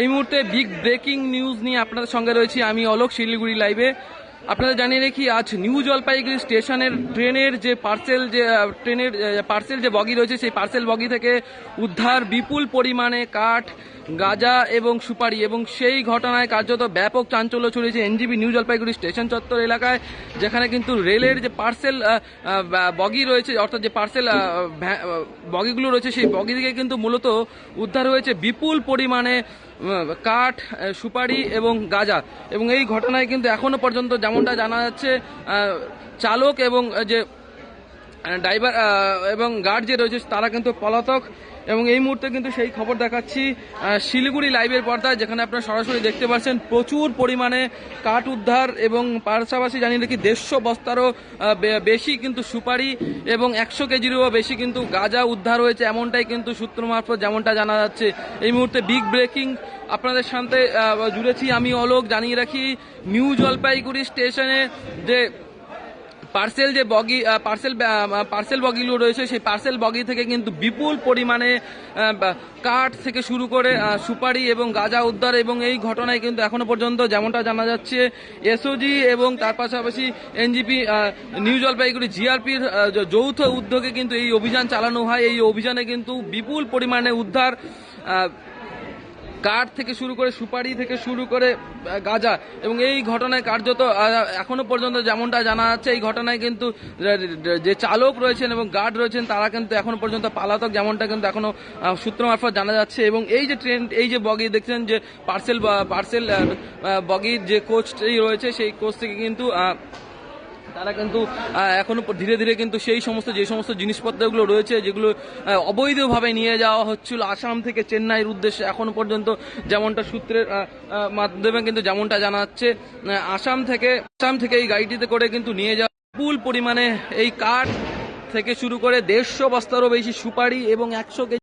এই মুহূর্তে big breaking news নিয়ে আপনাদের সঙ্গে রয়েছি। আমি অলোক, শিলিগুড়ি লাইভে আপনারা জানিয়ে রেখি, আজ নিউ জলপাইগুড়ি স্টেশনের ট্রেনের যে পার্সেল যে ট্রেনের পার্সেল যে বগি রয়েছে, সেই পার্সেল বগি থেকে উদ্ধার বিপুল পরিমাণে কাঠ, গাজা এবং সুপারি এবং সেই ঘটনায় কার্যত ব্যাপক চাঞ্চল্য ছড়িয়েছে এনজিবি নিউ জলপাইগুড়ি স্টেশন চত্বর এলাকায়, যেখানে কিন্তু রেলের যে পার্সেল বগি রয়েছে, অর্থাৎ যে পার্সেল বগিগুলো রয়েছে, সেই বগি থেকে কিন্তু মূলত উদ্ধার হয়েছে বিপুল পরিমাণে কাঠ সুপারি এবং গাঁজা। এবং এই ঘটনায় কিন্তু এখনও পর্যন্ত যেমনটা জানা যাচ্ছে চালক এবং যে ড্রাইভার এবং গার্ড যে রয়েছে তারা কিন্তু পলাতক। এবং এই মুহূর্তে কিন্তু সেই খবর দেখাচ্ছি শিলিগুড়ি লাইভের পর্দায়, যেখানে আপনারা সরাসরি দেখতে পাচ্ছেন প্রচুর পরিমাণে কাঠ উদ্ধার এবং পাশাপাশি জানিয়ে রাখি দেড়শো বস্তারও বেশি কিন্তু সুপারি এবং একশো কেজিরও বেশি কিন্তু গাঁজা উদ্ধার হয়েছে, এমনটাই কিন্তু সূত্র মারফত যেমনটা জানা যাচ্ছে। এই মুহূর্তে বিগ ব্রেকিং আপনাদের সাথে জুড়েছি আমি অলোক, জানিয়ে রাখি, নিউ জলপাইগুড়ি স্টেশনে যে পার্সেল যে বগি পার্সেল পার্সেল বগিগুলো রয়েছে, সেই পার্সেল বগি থেকে কিন্তু বিপুল পরিমাণে কাঠ থেকে শুরু করে সুপারি এবং গাঁজা উদ্ধার এবং এই ঘটনায় কিন্তু এখনও পর্যন্ত যেমনটা জানা যাচ্ছে, এসওজি এবং তার পাশাপাশি এনজিপি নিউ জলপাইগুড়ি জিআরপির যৌথ উদ্যোগে কিন্তু এই অভিযান চালানো হয়। এই অভিযানে কিন্তু বিপুল পরিমাণে উদ্ধার কাঠ থেকে শুরু করে সুপারি থেকে শুরু করে গাজা। এবং এই ঘটনায় কার্যত এখনও পর্যন্ত যেমনটা জানা যাচ্ছে, এই ঘটনায় কিন্তু যে চালক রয়েছেন এবং গার্ড রয়েছেন, তারা কিন্তু এখনও পর্যন্ত পালাতক, যেমনটা কিন্তু এখনও সূত্র মারফত জানা যাচ্ছে। এবং এই যে ট্রেন, এই যে বগি, দেখছেন যে পার্সেল পার্সেল বগির যে কোচটি রয়েছে, সেই কোচ থেকে কিন্তু তারা কিন্তু এখনও ধীরে ধীরে কিন্তু সেই সমস্ত, যে সমস্ত জিনিসপত্রগুলো রয়েছে, যেগুলো অবৈধভাবে নিয়ে যাওয়া হচ্ছিল আসাম থেকে চেন্নাইয়ের উদ্দেশ্যে, এখনও পর্যন্ত যেমনটা সূত্রের মাধ্যমে কিন্তু যেমনটা জানা যাচ্ছে আসাম থেকে আসাম থেকে এই গাড়িটিতে করে কিন্তু নিয়ে যাওয়া বিপুল পরিমাণে এই কাঠ থেকে শুরু করে দেড়শো বস্তারও বেশি সুপারি এবং একশো কেজি